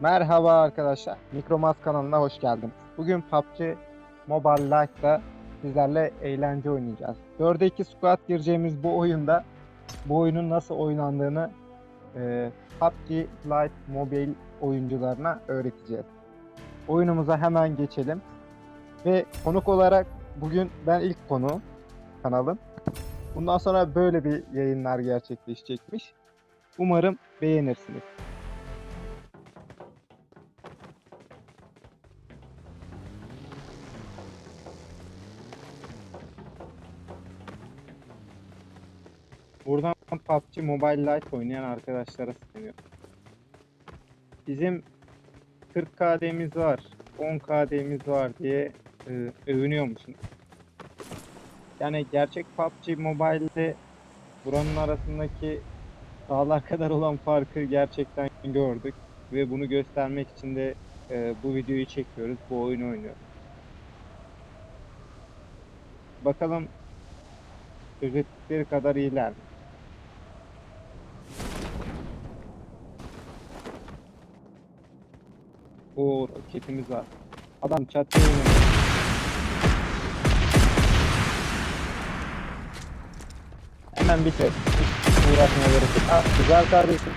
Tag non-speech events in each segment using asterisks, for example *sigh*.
Merhaba arkadaşlar. Mikromas kanalına hoş geldiniz. Bugün PUBG Mobile Lite'da sizlerle eğlence oynayacağız. 4'e 2 squad gireceğimiz bu oyunda bu oyunun nasıl oynandığını e, PUBG Lite Mobile oyuncularına öğreteceğiz. Oyunumuza hemen geçelim. Ve konuk olarak bugün ben ilk konu kanalın. Bundan sonra böyle bir yayınlar gerçekleşecekmiş. Umarım beğenirsiniz. Buradan PUBG Mobile Lite oynayan arkadaşlara sesleniyorum. Bizim 40 KD'miz var, 10 KD'miz var diye e, övünüyormuşsun. Yani gerçek PUBG Mobile'de buranın arasındaki dağlar kadar olan farkı gerçekten gördük ve bunu göstermek için de e, bu videoyu çekiyoruz, bu oyunu oynuyoruz. Bakalım gözettikleri kadar iyiler mi? Oo roketimiz var. Adam çatıya iniyor. Hemen bitir. Hiç gerek yok. Ah, güzel kardeşim.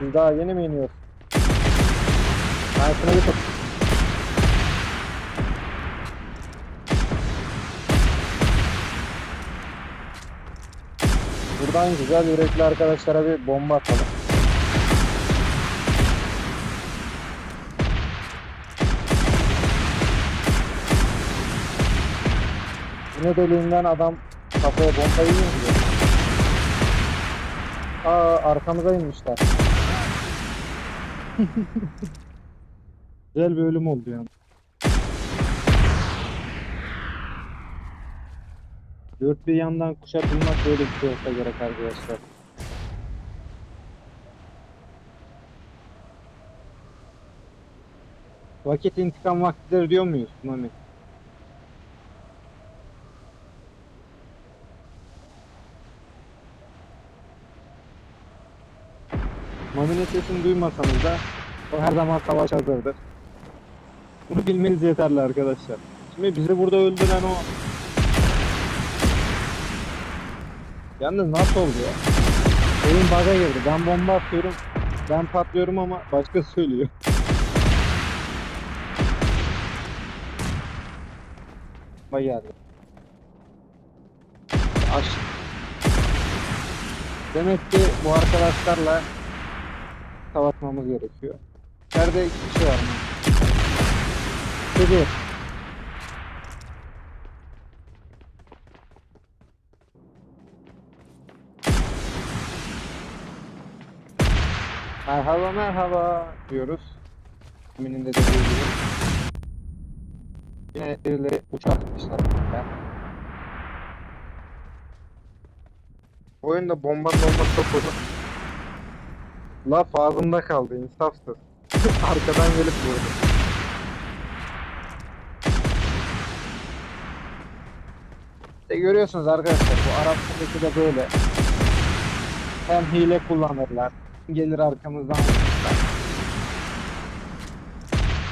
Biz daha yeni mi iniyoruz? Ben şunu bir tut. Buradan güzel yürekli arkadaşlara bir bomba atalım. Yine deliğinden adam kafaya bombayı yiyor. Aa arkamıza inmişler. *laughs* Güzel bir ölüm oldu yani. Dört bir yandan kuşatılmak böyle bir şey olsa gerek arkadaşlar. Vakit intikam vaktidir diyor muyuz Mami? Mami'nin sesini duymasanız da o her zaman savaş hazırdır. Bunu bilmeniz yeterli arkadaşlar. Şimdi bizi burada öldüren o... Yalnız nasıl oldu ya? Oyun bug'a girdi. Ben bomba atıyorum. Ben patlıyorum ama başka söylüyor. Bomba geldi. Aş. Demek ki bu arkadaşlarla savaşmamız gerekiyor. Nerede iki kişi var mı? Dedi. Merhaba merhaba diyoruz. Kiminin de dediği. Yine birileri uçak atmışlar. Oyunda bomba bomba çok olur. Laf ağzımda kaldı insafsız. *laughs* Arkadan gelip vurdu. İşte görüyorsunuz arkadaşlar bu Arapçadaki de böyle. Hem hile kullanırlar. Gelir arkamızdan.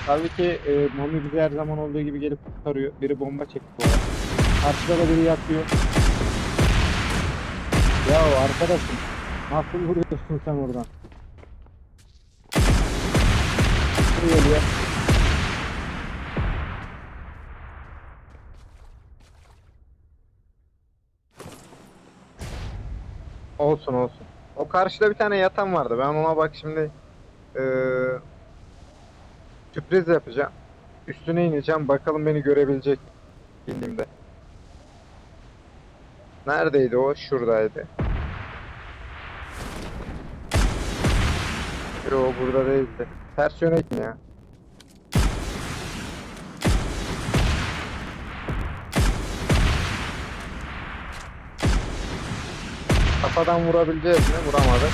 Tabii ki e, Mami bizi her zaman olduğu gibi gelip kurtarıyor. Biri bomba çekti bu. Karşıda da biri yatıyor. Ya arkadaşım nasıl vuruyorsun sen oradan? Kim geliyor? Olsun olsun. O karşıda bir tane yatan vardı. Ben ona bak şimdi eee sürpriz yapacağım. Üstüne ineceğim. Bakalım beni görebilecek indiğimde. Neredeydi o? Şuradaydı. Yo burada değildi. Ters yöne gitme ya. Kafadan vurabileceğiz mi? Vuramadı.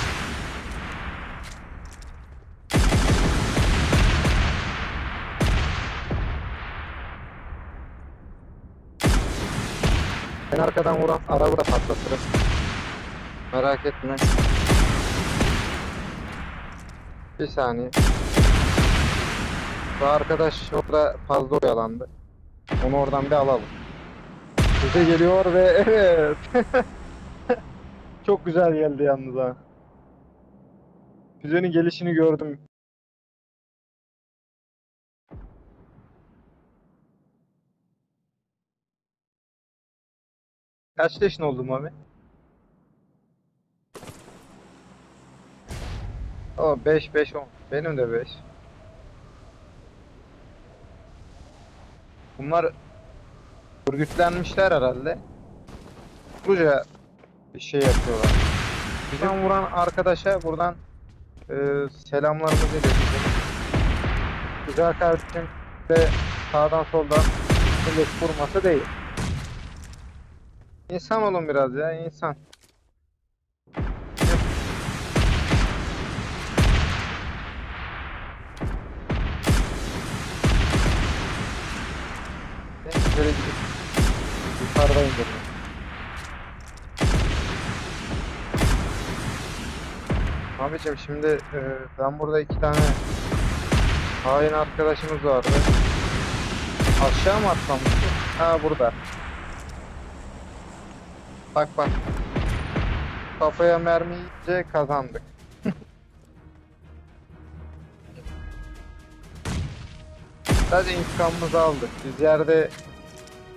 En arkadan vuran arabı da patlatırız. Merak etme. Bir saniye. Bu arkadaş orada fazla oyalandı. Onu oradan bir alalım. Bize geliyor ve *laughs* evet. *laughs* Çok güzel geldi yalnız ha. Füzenin gelişini gördüm. Kaç yaşın oldu Mami? O 5 5 10. Benim de 5. Bunlar örgütlenmişler herhalde. Buraya bir şey yapıyorlar. Bizden vuran arkadaşa buradan e, selamlarımızı iletelim. Güzel kardeşim ve sağdan soldan millet vurması değil. İnsan olun biraz ya insan. Şöyle gidip yukarıda indirdim. Şimdi e, ben burada iki tane hain arkadaşımız vardı. Aşağı mı atlamıştı? Ha burada. Bak bak. Kafaya mermi kazandık. *laughs* Sadece intikamımızı aldık. Biz yerde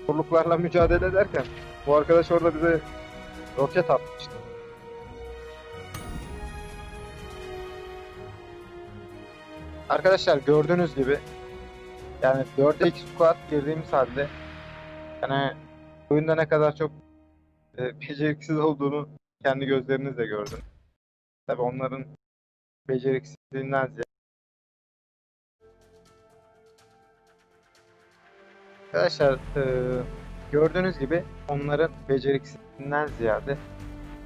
zorluklarla mücadele ederken bu arkadaş orada bize roket atmıştı. Arkadaşlar gördüğünüz gibi yani 4'e 2 squat girdiğimiz halde yani oyunda ne kadar çok e, beceriksiz olduğunu kendi gözlerinizle gördün. Tabi onların beceriksizliğinden ziyade. Arkadaşlar e, gördüğünüz gibi onların beceriksizliğinden ziyade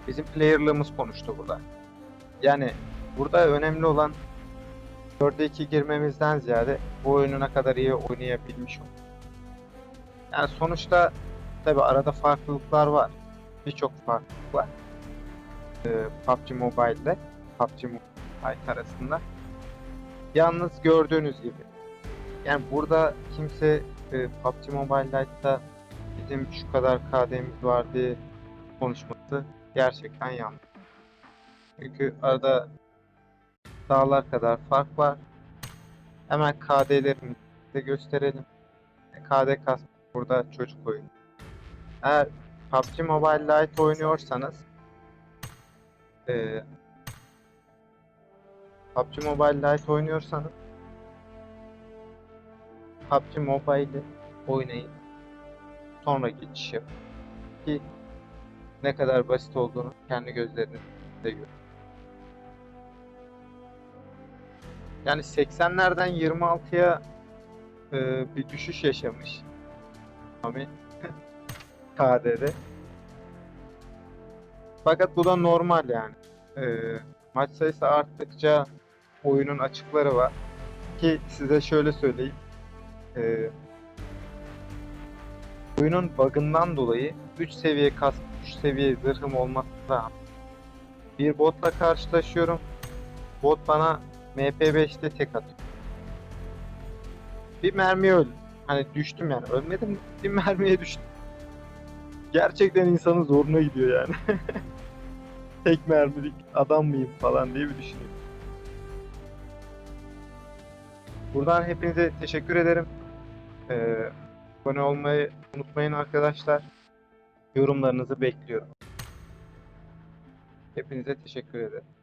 bizim player'lığımız konuştu burada. Yani burada önemli olan 4'e 2 girmemizden ziyade bu oyunu ne kadar iyi oynayabilmiş olduk. Yani sonuçta tabi arada farklılıklar var. Birçok farklılık var. Ee, PUBG Mobile ile PUBG Mobile arasında. Yalnız gördüğünüz gibi yani burada kimse e, PUBG Mobile Lite'da bizim şu kadar KD'miz var diye konuşması gerçekten yanlış. Çünkü arada dağlar kadar fark var. Hemen KD'lerimizi de gösterelim. KD kas burada çocuk oyunu. Eğer PUBG Mobile Lite oynuyorsanız eee PUBG Mobile Lite oynuyorsanız PUBG Mobile'i oynayın. Sonra geçiş yapın. Ki ne kadar basit olduğunu kendi gözlerinizle görün. Yani 80'lerden 26'ya e, bir düşüş yaşamış. Ami *laughs* KD'de. Fakat bu da normal yani. E, maç sayısı arttıkça oyunun açıkları var. Ki size şöyle söyleyeyim. E, oyunun bug'ından dolayı 3 seviye kas, 3 seviye zırhım olmasına bir botla karşılaşıyorum. Bot bana MP5'te tek atıyor. Bir mermi öldüm. Hani düştüm yani. Ölmedim. Bir mermiye düştüm. Gerçekten insanın zoruna gidiyor yani. *laughs* tek mermilik adam mıyım falan diye bir düşünüyorum. Buradan hepinize teşekkür ederim. Ee, abone olmayı unutmayın arkadaşlar. Yorumlarınızı bekliyorum. Hepinize teşekkür ederim.